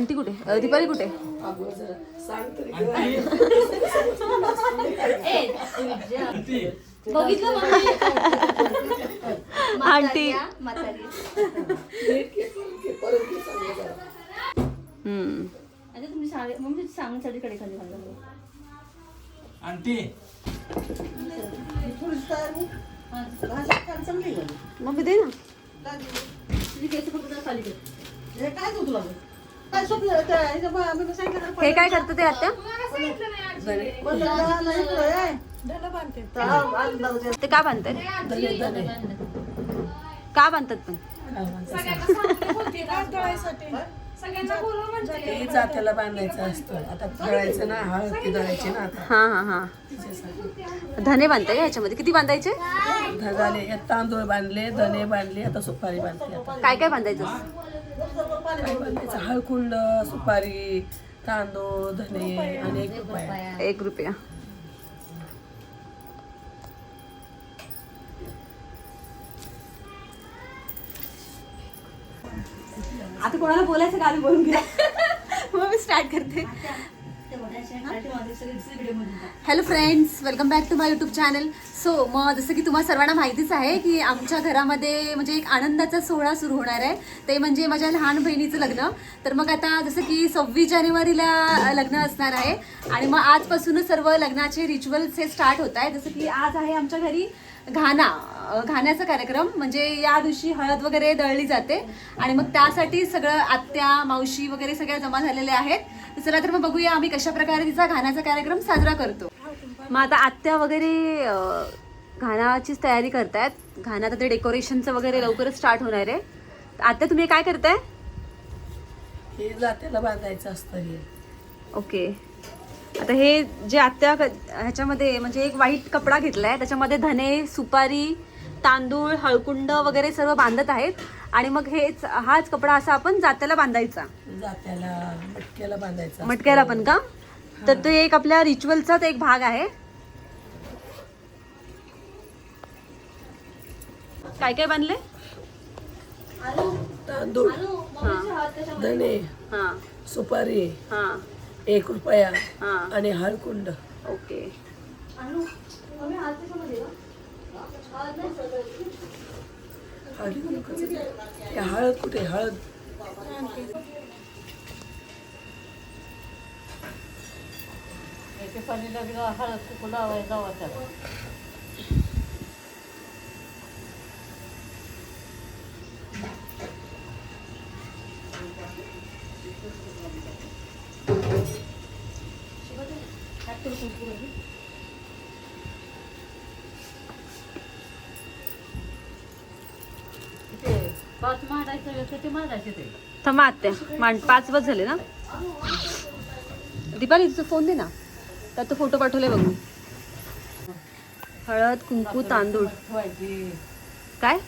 Aunty कुठे? दीपाली कुठे? बघितलं मम्मी आंटी आंटी. मग दे ना. तुझी केस हे काय करतं ते आत्या? ते का बांधतात? का बांधतात पण? ते जात्याला बांधायचं असतं. आता दळायचं ना हळद ती दळायची ना आता. हा हा हा. धने बांधताय का ह्याच्यामध्ये? किती बांधायचे? झाले तांदूळ बांधले धने बांधले आता सुपारी बांधते आता. काय काय बांधायचं? हळकुंड सुपारी तांदूळ धने आणि एक रुपया. एक रुपया. आता कोणाला बोलायचं का? आधी बोलून घ्या मग मी स्टार्ट करते. Hello friends welcome back to my YouTube channel so मग जसं की तुम्हाला सर्वांना माहितीच आहे की आमच्या घरामध्ये म्हणजे एक आनंदाचा सोहळा सुरू होणार आहे. ते म्हणजे माझ्या लहान बहिणीचं लग्न. तर मग आता जसं की सव्वीस जानेवारीला लग्न असणार आहे. आणि मग आजपासूनच सर्व लग्नाचे रिच्युअल्स हे स्टार्ट होत आहे जसं की आज आहे आमच्या घरी घाना घाण्याचा कार्यक्रम. म्हणजे या दिवशी हळद वगैरे दळली जाते. आणि मग त्यासाठी सगळं आत्या मावशी वगैरे सगळ्या जमा झालेल्या आहेत. तर चला तर मग बघूया आम्ही कशा प्रकारे तिचा घाण्याचा कार्यक्रम साजरा करतो. मग आता आत्या वगैरे अ, घाण्याचीच तयारी करतायत. घाण्यात आता डेकोरेशनचं वगैरे लवकरच स्टार्ट होणार आहे. तर आत्या तुम्ही काय करताय? हे जात्याला बांधायचं असतं हे. ओके. आता हे जे आत्या ह्याच्यामध्ये म्हणजे एक व्हाईट कपडा घेतलाय त्याच्यामध्ये धने सुपारी तांदूळ हळकुंड वगैरे सर्व बांधत आहेत. आणि मग हेच हाच कपडा असा आपण जात्याला बांधायचा. जात्याला मटक्याला बांधायचं. मटक्याला पण का? तर तो एक आपल्या रिच्युअलचाच एक भाग आहे. काय काय बांधले? तांदूळ धने हा. सुपारी हा. एक रुपया हा. आणि हळकुंड ओके. हळदी. हे हळद कुठे? हळद. थांबा आत्या. मांड पाच वाज झाले ना? दीपाली तुझा फोन दे ना. त्यात तो फोटो पाठवले बघू. हळद कुंकू तांदूळ. काय?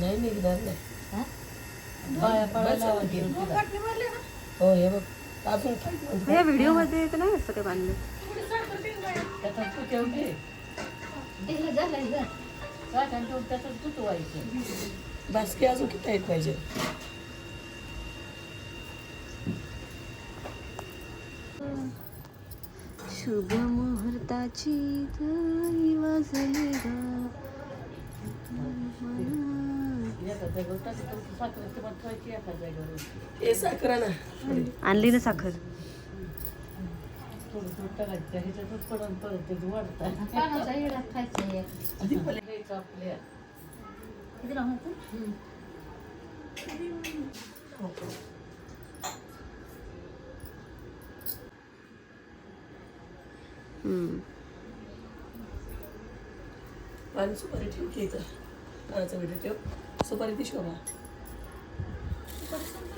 नाही निघणार नाही हो हे बघ. या व्हिडिओमध्ये तर नाही असं काय बांधलं बासकी अजून किती आहेत पाहिजे? शुभ मुहूर्ताची थाळी वाजली ग. हे साखरा. थोडी. अधिक पहिले हम्म. आणि सुपारी ठेव की इथं. नारळाचं मिठं ठेव. सुपारी ती शोभा.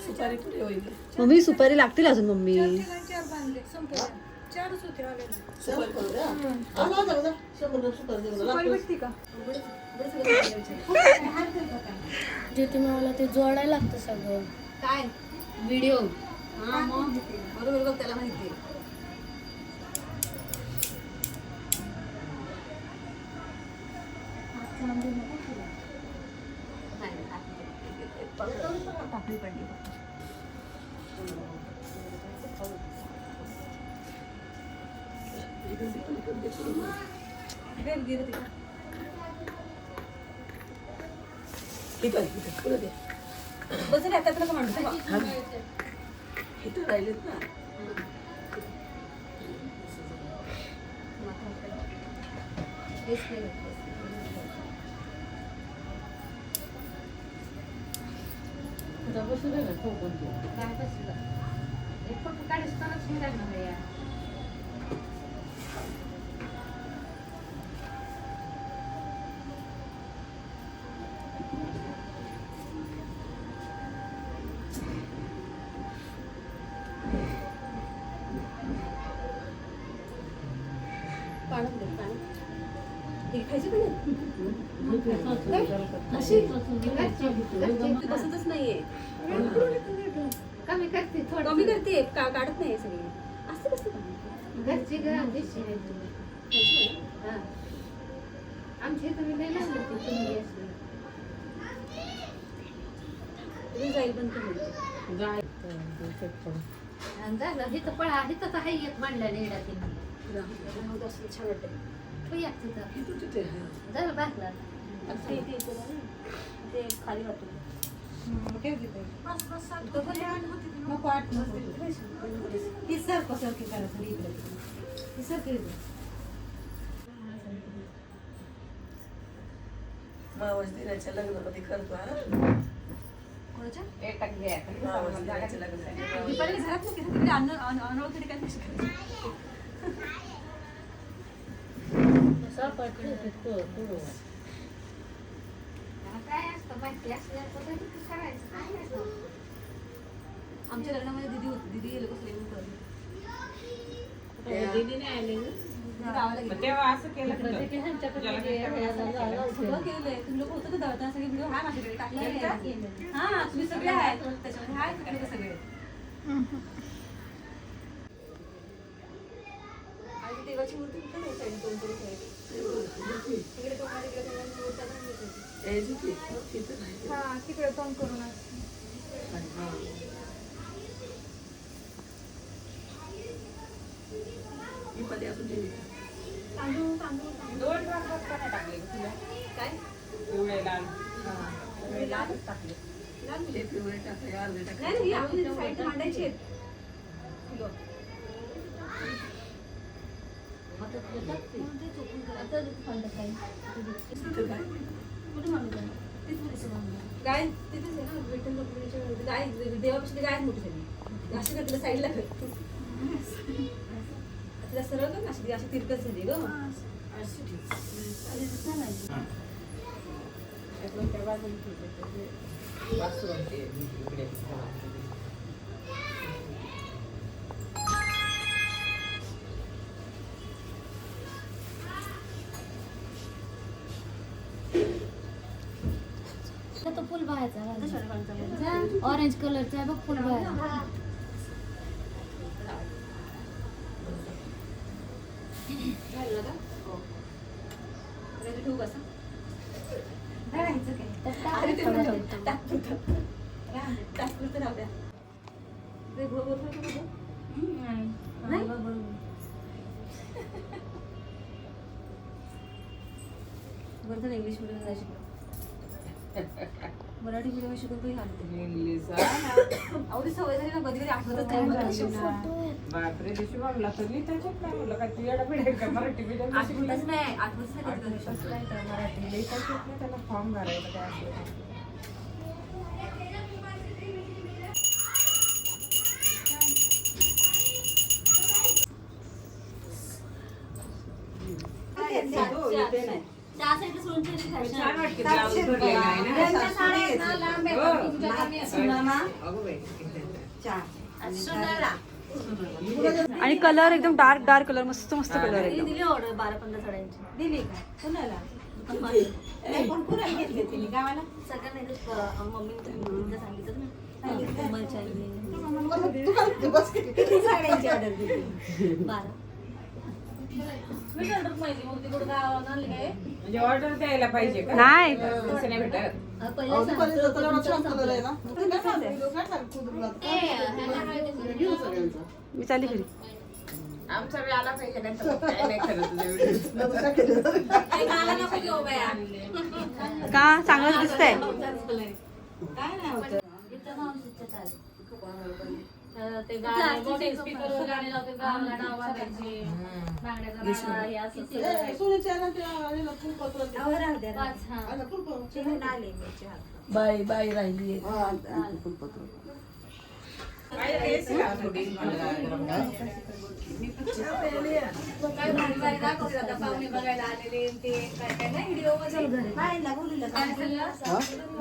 सुपारी कुठे होईल मम्मी सुपारी लागतील अजून मम्मी. हा, द्या. लागतो. ज्योती मला ते जोडायला लागतं सगळं. काय? व्हिडिओ. हा मग? बरोबर बघ त्याला माहिती टाकली पडली इथं इथं पुढं दे. बस आता तुला का म्हणतो हा. इथं राहिलेत ना बसतच नाहीये कमी करते थोडं कमी करते का काढत नाही सगळी असं कसं घरची घर दिसते तुम्ही हा. आमच्या इथं नाही तुम्ही असले जाईल पण तुम्ही आणि झालं इथं पळा एक मांडला नेडा तिने छान वाटतं या तिथं झालं ते ते इथे ना, ते खाली वाटतं मावस दिनाच्या लग्नामध्ये करतो हा? मावस दिनाच्या लग्नामध्ये दीपाली घरात नाही तिकडे अन्न अन्न- अनोळखी ठिकाणी कशी करायची? काय असतं माहिती असल्या करायचं. काय नाही. आमच्या लग्नामध्ये दिदी होती. दिदी गेलं कसं येऊन करत गावाला गेली. तेव्हा असं केलं हे. सगळं केलंय. तुम्ही लोक होतं का दळताना? सगळे व्हिडिओ हाय माझ्याकडे. टाकले हा तुम्ही सगळे आहेत. त्याच्यामध्ये हाय तिकडे सगळे आणि देवाची मूर्ती कुठे नाही साईड दोन करून ठेवायची. इकडे टोकाला, तिकडे टोकाला मूर्ती आपण ठेवायची. हे जिथे तिथं राहिलेत. हा तिकडे तोंड करून हा. मध्ये असून. तांदूळ. दोन का टाकले तुला काय पिवळे लाल पिवळे लालच टाकले लाल पिवळे टाकले, अर्धे नाही टाकले. नाही साईड मांडायची आहेत किलो. गाय? तिथेच आहे ना विठ्ठल रुक्मिणीच्या. गाय देवापेक्षा गायच मोठी झाली अशी कर तिला साईडला कर तिला सरळ कर ना अशी अशी तिरकस झाली ग. अशी ते फुल बाहेरचा. ऑरेंज कलरचा आहे बघ फुल बाहेर झालं का? हो. तर याचं ठेवू कसं? अरे ते थोडं ठेव. ठेव. टाक पुरतं. टाक पुरतं राहू द्या. ते गो- गोल ठेवू का गो? नाही? बरं झालं इंग्लिश मीडियम नाही शिकलो मराठी मीडियम शिकून काही इंग्लिश अवधी सवय झाली ना कधी कधी आठवतच नाही. बापरे दिवशी म्हणला तर मी त्याच्यात नाही म्हणलं का तू येडा पिढे का? मराठी शिकली? आठवतच नाही आठवतच नाही कधी कधी मराठी नाही त्याला. फॉर्म भरायचं काय असलं? छान वाटते ब्लाऊज भरलेला आहे ना त्यांच्या साड्या आहेत ना, लांब आहेत. हो. तुमच्या कमी आहेत. अगं बाई. आणि कलर एकदम डार्क डार्क कलर मस्त मस्त कलर आहे दिली ऑर्डर बारा पंधरा साड्यांची दिली का कुणाला दुकानवाले. कोण कुणाला घेतली तिने गावाला सगळ्यांना अं, सांगितलं ना साड्यांची ऑर्डर दिली बारा म्हणजे ऑर्डर द्यायला पाहिजे का? नाही. तसं नाही भेटत. मी चालली घरी. आमचा वेळ आला पाहिजे नाही तर मग काय नाही खरं तुझ्या व्हिडिओ का? चांगलं दिसतंय. ते गाणे स्पीकरवर गाणे लावते गावाला नाव वाजायचे बांगड्याचा माळा, हे. असं सगळं. पाच, हा. बाई बाई राहिली काय भारी भारी दाखवते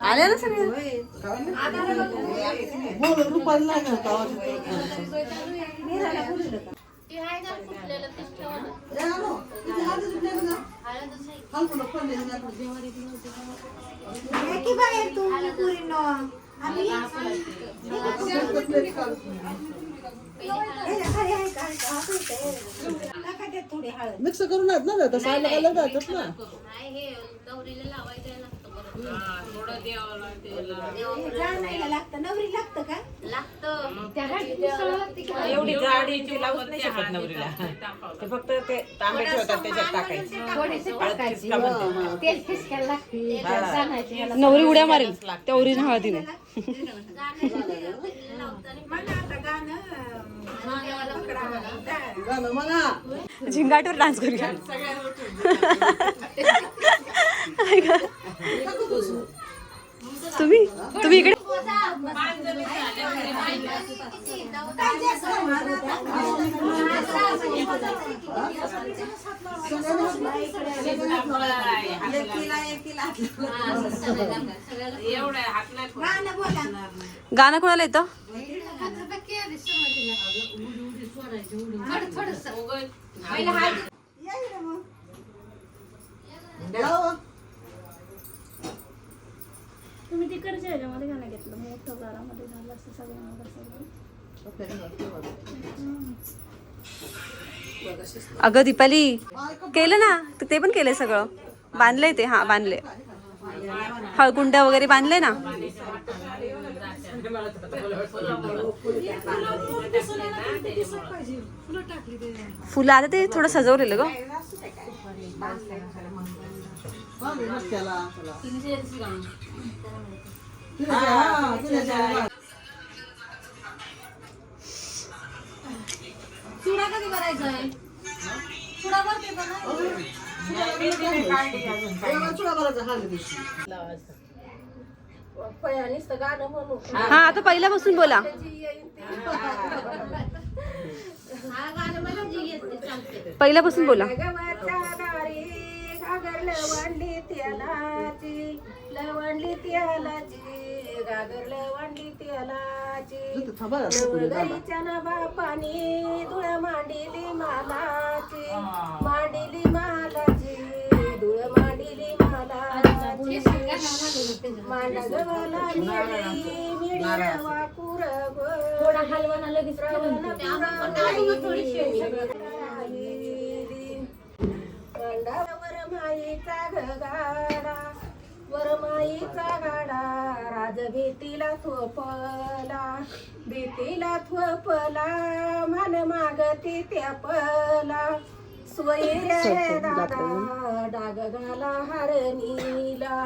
आले ना सगळे ते फुटलेलं तेच ठेवा ना. हळदच आहे. मिक्स करून आहेत ना तसं अलग अलग आहेत ना. हे लागतं. लागतं लागतं की नाही? एवढी जाडी ती लावत नाही शकत नवरीला. ते फक्त ते तांबे ठेवतात त्याच्यात टाकायचे. ह्याला नवरी उड्या मारेल. त्या ओरिजिनल हळदीने. झिंगाटवर डान्स करूया. तुम्ही? तुम्ही इकडे? गाणं कोणाला येतं? लावा. तुम्ही तिकडच्या ह्याच्यामध्ये गाणं घेतलं. मोठं घरामध्ये झालं असतं सगळ्यांना अगं दीपाली केलं ना? तर ते पण केलंय सगळं. बांधलंय ते हा बांधले हळकुंड्या वगैरे बांधले ना? फुलं आता ते थोडं सजवलेलं ग. चुडा कधी करायचा आहे? चुडा करते का करायचा हा. हा आता पहिल्यापासून बोला. हा गाणं मला जी येते चालते पहिल्यापासून बोला. त्यालाची त्यालाची गागर त्यालाची पाणी धुळ मांडिली मालाची. मांडिली मालाची लगेच ठेवून दे. वरमाईचा गाडा गाडा राज भीतीला थोपला भीतीला थोपला मन मागती त्या पला सोयरे दादा डाग घाला हरणीला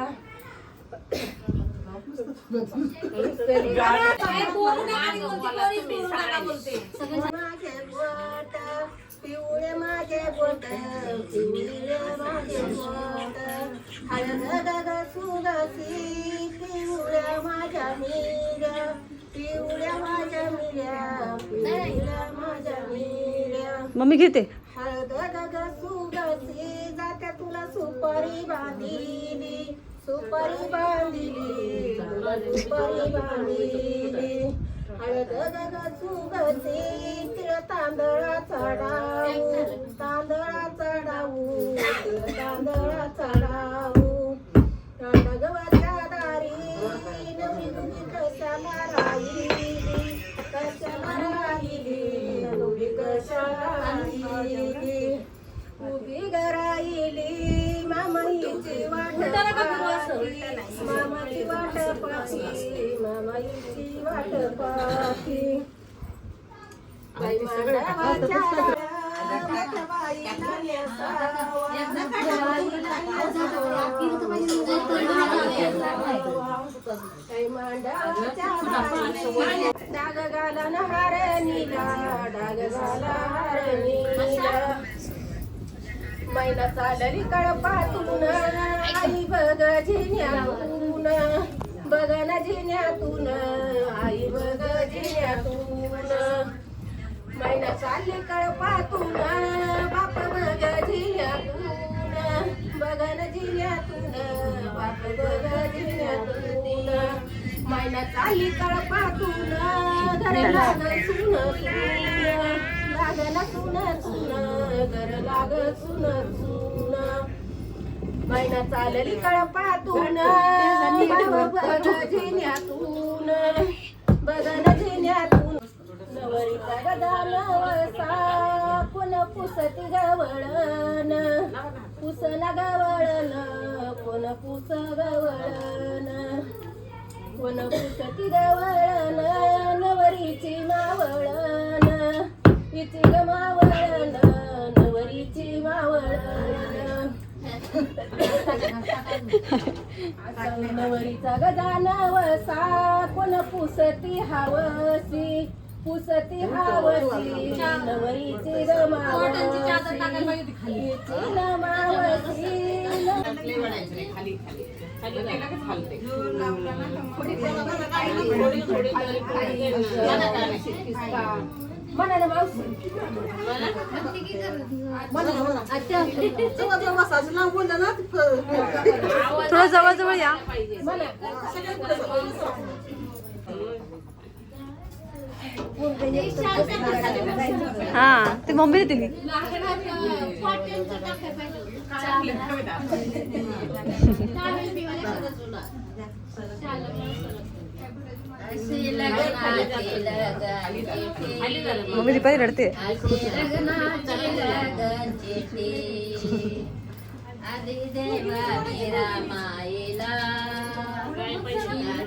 पिवळे माझे बोट पिवळे माझे बोट हळद गग सुगसी पिवळ्या माझ्या मिऱ्या पिवळ्या माझ्या मिऱ्या पिवळ्या माझ्या मिऱ्या मम्मी घेते. हळद गग सुगसी जात्या तुला सुपारी बांधिली. सुपारी बांधिली सुपारी बांधिली हळद गग सुगसी तिळ तांदळा चढाऊ तांदळा चढाऊ तिळ तांदळा चढाऊ डाग घाला हार नीला डाग हार नीला मैना चालली कळपातून आई बघ जिन्यातून बघ जिन्यातून आई बघ जिन्यातून मैना चालली कळपातून बाप बघ जिन्यातून बघन न बाप बघ जिन्यातून. मैना चालली कळपातून घर लाग सुन लागला सुन सुन घर लाग सुन सुन. मैना चालली कळपातून बघ जिन्यातून बघन जिन्यातून. नवरीचा गदा नवसा पुन पुसती गवळण. पुसन गवळण पुन पुस गवळण. कोण पुसती गवळण नवरीची मावळण. हिची ग मावळण नवरीची मावळण. नवरीचा गदा नवसा कोण पुसती हावसी. पुसती हावसी नवरीची रमावसी खाली. खाली मावशी. थोडं जवळ जवळ या हा ते मम्मीने दिली मम्मी दीपाली रडते आदि देवा तर. त्याच्याबरोबर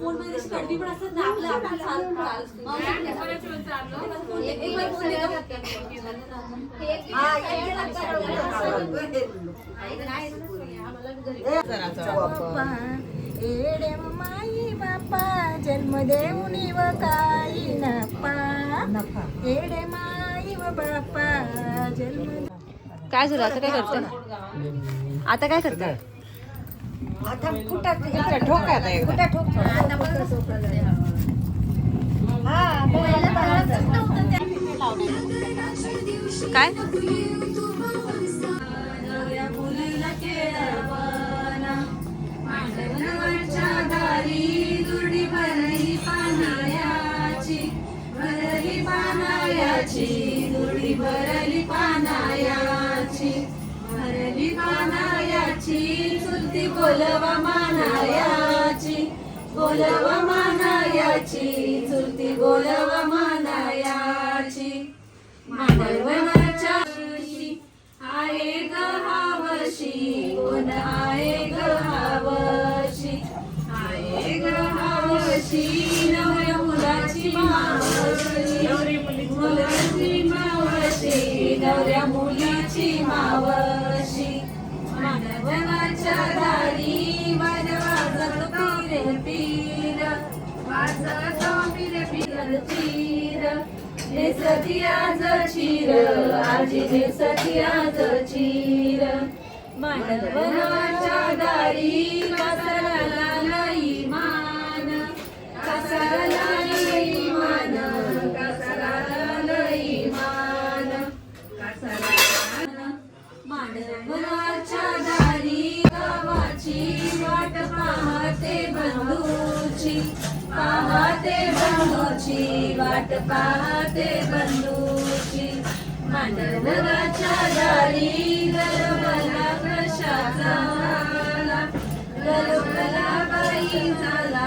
बोला बोला करून बोला फिरून बोला एडे माई बापा जन्म देऊनी व काही नपा एडे माई व बापा जन्म काय झालं आता काय करते आता काय करते आता कुठं कुठं ठोक हा मोबाईलला बोलवा मानायाची बोलवा मानायाची चुलती बोलवा मानाया चीर नेसती आज चीर आजी नेसती आज चीर. मानवनाच्या दारी पाहते बंधूची मांडवच्या दारी गरबला कशाचा आला गरबला बाई झाला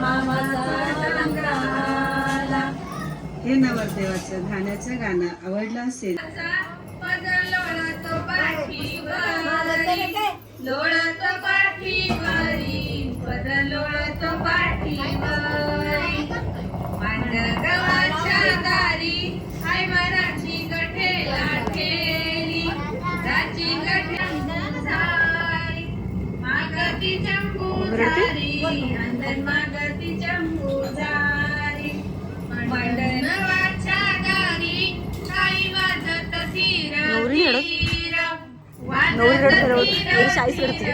मामाचा टांगरा आला. हे नवरदेवाचं गाण्याचं गाणं आवडलं असेल. लोळत पाठीवरी पद लोळत पाठीवरी नवरी रडत? नवरी रडते, शाळेत रडते.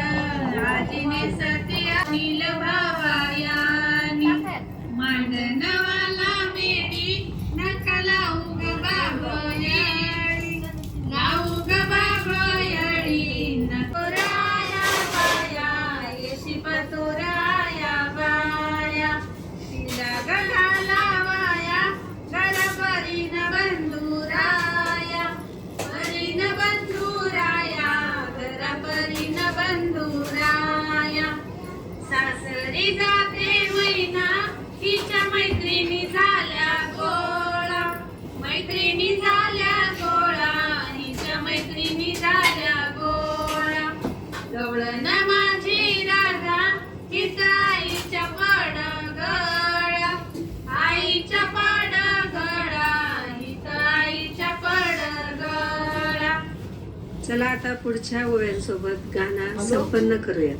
आता पुढच्या ओव्यांसोबत गाणं संपन्न करूया.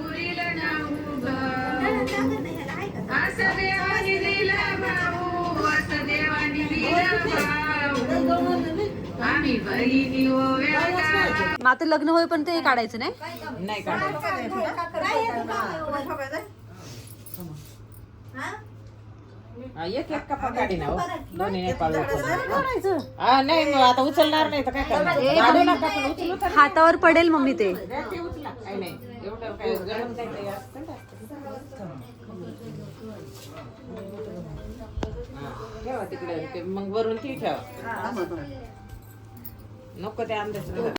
उरील नाऊ ग असं देवानी दिलं भाऊ असं देवानी दिलं भाऊ. आम्ही बहिणी ओव्या मग आता लग्न होईपर्यंत हे काढायचं नाही? नाही काढायचं. हा, एक एक कपा काढी ना हो. दोन्ही हा नाही आता उचलणार नाही तर काय करणार हातावर पडेल मम्मी ते. ठेवा तिकडे. ते मग वरून ती ठेवा. नको ते आंब्याचं.